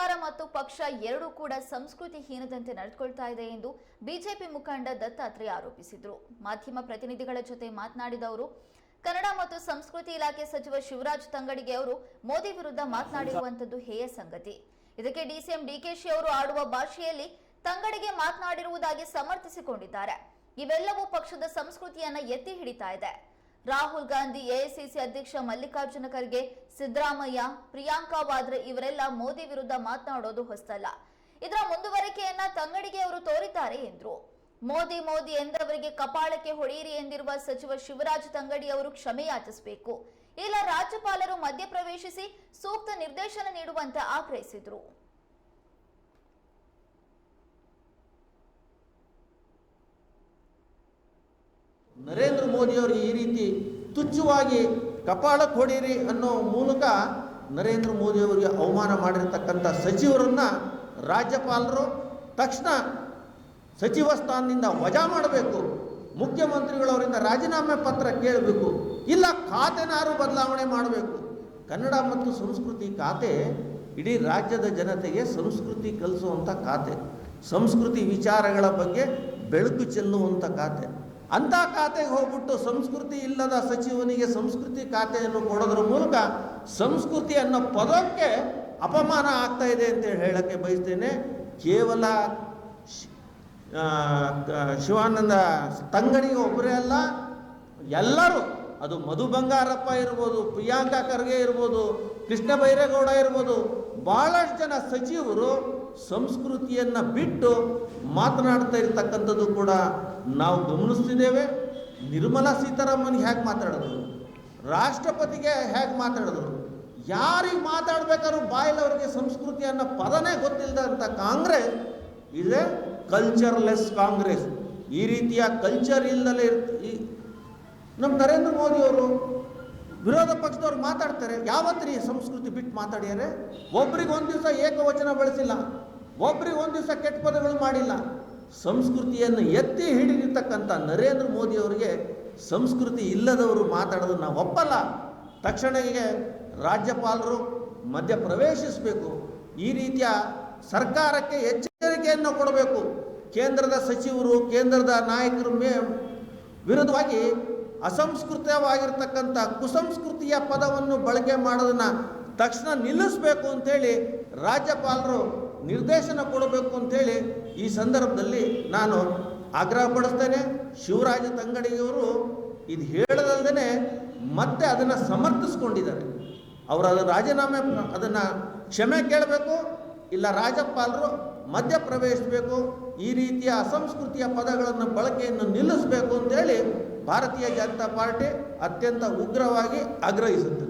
ಸರ್ಕಾರ ಮತ್ತು ಪಕ್ಷ ಎರಡೂ ಕೂಡ ಸಂಸ್ಕೃತಿ ಹೀನದಂತೆ ನಡೆದುಕೊಳ್ತಾ ಇದೆ ಎಂದು ಬಿಜೆಪಿ ಮುಖಂಡ ದತ್ತಾತ್ರೇಯ ಆರೋಪಿಸಿದರು. ಮಾಧ್ಯಮ ಪ್ರತಿನಿಧಿಗಳ ಜೊತೆ ಮಾತನಾಡಿದ ಅವರು, ಕನ್ನಡ ಮತ್ತು ಸಂಸ್ಕೃತಿ ಇಲಾಖೆ ಸಚಿವ ಶಿವರಾಜ್ ತಂಗಡಿಗೆ ಅವರು ಮೋದಿ ವಿರುದ್ಧ ಮಾತನಾಡಿರುವಂತದ್ದು ಹೇಯ ಸಂಗತಿ. ಇದಕ್ಕೆ ಡಿಸಿಎಂ ಡಿಕೆಶಿ ಅವರು ಆಡುವ ಭಾಷೆಯಲ್ಲಿ ತಂಗಡಿಗೆ ಮಾತನಾಡಿರುವುದಾಗಿ ಸಮರ್ಥಿಸಿಕೊಂಡಿದ್ದಾರೆ. ಇವೆಲ್ಲವೂ ಪಕ್ಷದ ಸಂಸ್ಕೃತಿಯನ್ನ ಎತ್ತಿ ಹಿಡಿತಾ ಇದೆ. ರಾಹುಲ್ ಗಾಂಧಿ ಎಐಸಿಸಿ ಅಧ್ಯಕ್ಷ ಮಲ್ಲಿಕಾರ್ಜುನ ಖರ್ಗೆ, ಸಿದ್ದರಾಮಯ್ಯ, ಪ್ರಿಯಾಂಕಾ ವಾದ್ರೆ ಇವರೆಲ್ಲ ಮೋದಿ ವಿರುದ್ಧ ಮಾತನಾಡೋದು ಹೊಸ್ತಲ್ಲ. ಇದರ ಮುಂದುವರಿಕೆಯನ್ನ ತಂಗಡಿಗೆ ಅವರು ತೋರಿದ್ದಾರೆ ಎಂದ್ರು. ಮೋದಿ ಮೋದಿ ಎಂದವರಿಗೆ ಕಪಾಳಕ್ಕೆ ಹೊಡೆಯಿರಿ ಎಂದಿರುವ ಸಚಿವ ಶಿವರಾಜ್ ತಂಗಡಿ ಅವರು ಕ್ಷಮೆಯಾಚಿಸಬೇಕು ಇಲ್ಲ ರಾಜ್ಯಪಾಲರು ಮಧ್ಯಪ್ರವೇಶಿಸಿ ಸೂಕ್ತ ನಿರ್ದೇಶನ ನೀಡುವಂತೆ ಆಗ್ರಹಿಸಿದ್ರು ನರೇಂದ್ರ ಮೋದಿಯವರಿಗೆ ಈ ರೀತಿ ತುಚ್ಛವಾಗಿ ಕಪಾಳಕ್ಕೆ ಹೊಡೀರಿ ಅನ್ನೋ ಮೂಲಕ ನರೇಂದ್ರ ಮೋದಿಯವರಿಗೆ ಅವಮಾನ ಮಾಡಿರ್ತಕ್ಕಂಥ ಸಚಿವರನ್ನು ರಾಜ್ಯಪಾಲರು ತಕ್ಷಣ ಸಚಿವ ಸ್ಥಾನದಿಂದ ವಜಾ ಮಾಡಬೇಕು. ಮುಖ್ಯಮಂತ್ರಿಗಳವರಿಂದ ರಾಜೀನಾಮೆ ಪತ್ರ ಕೇಳಬೇಕು. ಇಲ್ಲ ಖಾತೆನಾರು ಬದಲಾವಣೆ ಮಾಡಬೇಕು. ಕನ್ನಡ ಮತ್ತು ಸಂಸ್ಕೃತಿ ಖಾತೆ ಇಡೀ ರಾಜ್ಯದ ಜನತೆಗೆ ಸಂಸ್ಕೃತಿ ಕಲಿಸುವಂಥ ಖಾತೆ. ಸಂಸ್ಕೃತಿ ವಿಚಾರಗಳ ಬಗ್ಗೆ ಬೆಳಕು ಚೆಲ್ಲುವಂಥ ಖಾತೆ. ಅಂಥ ಖಾತೆಗೆ ಹೋಗ್ಬಿಟ್ಟು ಸಂಸ್ಕೃತಿ ಇಲ್ಲದ ಸಚಿವನಿಗೆ ಸಂಸ್ಕೃತಿ ಖಾತೆಯನ್ನು ಕೊಡೋದ್ರ ಮೂಲಕ ಸಂಸ್ಕೃತಿ ಅನ್ನೋ ಪದಕ್ಕೆ ಅಪಮಾನ ಆಗ್ತಾ ಇದೆ ಅಂತ ಹೇಳಕ್ಕೆ ಬಯಸ್ತೇನೆ. ಕೇವಲ ಶಿವಾನಂದ ತಂಗಡಿಗೆ ಒಬ್ಬರೇ ಅಲ್ಲ, ಎಲ್ಲರೂ ಅದು ಮಧು ಬಂಗಾರಪ್ಪ ಇರ್ಬೋದು, ಪ್ರಿಯಾಂಕಾ ಖರ್ಗೆ ಇರ್ಬೋದು, ಕೃಷ್ಣ ಬೈರೇಗೌಡ ಇರ್ಬೋದು ಭಾಳಷ್ಟು ಜನ ಸಚಿವರು ಸಂಸ್ಕೃತಿಯನ್ನು ಬಿಟ್ಟು ಮಾತನಾಡ್ತಾ ಇರ್ತಕ್ಕಂಥದ್ದು ಕೂಡ ನಾವು ಗಮನಿಸ್ತಿದ್ದೇವೆ. ನಿರ್ಮಲಾ ಸೀತಾರಾಮನ್ ಹೇಗೆ ಮಾತಾಡಿದ್ರು? ರಾಷ್ಟ್ರಪತಿಗೆ ಹೇಗೆ ಮಾತಾಡಿದ್ರು? ಯಾರಿಗೆ ಮಾತಾಡ್ಬೇಕಾದ್ರೂ ಬಾಯಿಲವರಿಗೆ ಸಂಸ್ಕೃತಿ ಅನ್ನೋ ಪದನೇ ಗೊತ್ತಿಲ್ಲದಂಥ ಕಾಂಗ್ರೆಸ್ ಎ ಕಲ್ಚರ್ಲೆಸ್ ಕಾಂಗ್ರೆಸ್. ಈ ರೀತಿಯ ಕಲ್ಚರ್ ಇಲ್ಲದಲೇ ಇರ್ತ ಈ- ನಮ್ಮ ನರೇಂದ್ರ ಮೋದಿ ಅವರು ವಿರೋಧ ಪಕ್ಷದವ್ರು ಮಾತಾಡ್ತಾರೆ ಯಾವತ್ರಿ ಸಂಸ್ಕೃತಿ ಬಿಟ್ಟು ಮಾತಾಡ್ಯಾರೆ? ಒಬ್ರಿಗೆ ಒಂದು ದಿವಸ ಏಕವಚನ ಬಳಸಿಲ್ಲ, ಒಬ್ರಿಗೆ ಒಂದು ದಿವಸ ಕೆಟ್ಟ ಪದಗಳು ಮಾಡಿಲ್ಲ. ಸಂಸ್ಕೃತಿಯನ್ನು ಎತ್ತಿ ಹಿಡಿದಿರ್ತಕ್ಕಂಥ ನರೇಂದ್ರ ಮೋದಿ ಅವರಿಗೆ ಸಂಸ್ಕೃತಿ ಇಲ್ಲದವರು ಮಾತಾಡೋದನ್ನ ಒಪ್ಪಲ್ಲ. ತಕ್ಷಣಕ್ಕೆ ರಾಜ್ಯಪಾಲರು ಮಧ್ಯ ಪ್ರವೇಶಿಸಬೇಕು. ಈ ರೀತಿಯ ಸರ್ಕಾರಕ್ಕೆ ಎಚ್ಚರಿಕೆಯನ್ನು ಕೊಡಬೇಕು. ಕೇಂದ್ರದ ಸಚಿವರು, ಕೇಂದ್ರದ ನಾಯಕರ ಮೇ ವಿರುದ್ಧವಾಗಿ ಅಸಂಸ್ಕೃತವಾಗಿರ್ತಕ್ಕಂಥ ಕುಸಂಸ್ಕೃತಿಯ ಪದವನ್ನು ಬಳಕೆ ಮಾಡೋದನ್ನು ತಕ್ಷಣ ನಿಲ್ಲಿಸಬೇಕು ಅಂಥೇಳಿ ರಾಜ್ಯಪಾಲರು ನಿರ್ದೇಶನ ಕೊಡಬೇಕು ಅಂಥೇಳಿ ಈ ಸಂದರ್ಭದಲ್ಲಿ ನಾನು ಆಗ್ರಹ ಪಡಿಸ್ತೇನೆ. ಶಿವರಾಜ ತಂಗಡಿಯವರು ಇದು ಹೇಳದಲ್ಲದೇ ಮತ್ತೆ ಅದನ್ನು ಸಮರ್ಥಿಸ್ಕೊಂಡಿದ್ದಾರೆ. ಅವರ ರಾಜೀನಾಮೆ ಅದನ್ನು ಕ್ಷಮೆ ಕೇಳಬೇಕು. ಇಲ್ಲ ರಾಜಪಾಲರು ಮಧ್ಯ ಪ್ರವೇಶಿಸಬೇಕು ಈ ರೀತಿಯ ಅಸಂಸ್ಕೃತಿಯ ಪದಗಳನ್ನು ಬಳಕೆಯನ್ನು ನಿಲ್ಲಿಸಬೇಕು ಅಂತೇಳಿ ಭಾರತೀಯ ಜನತಾ ಪಾರ್ಟಿ ಅತ್ಯಂತ ಉಗ್ರವಾಗಿ ಆಗ್ರಹಿಸುತ್ತದೆ.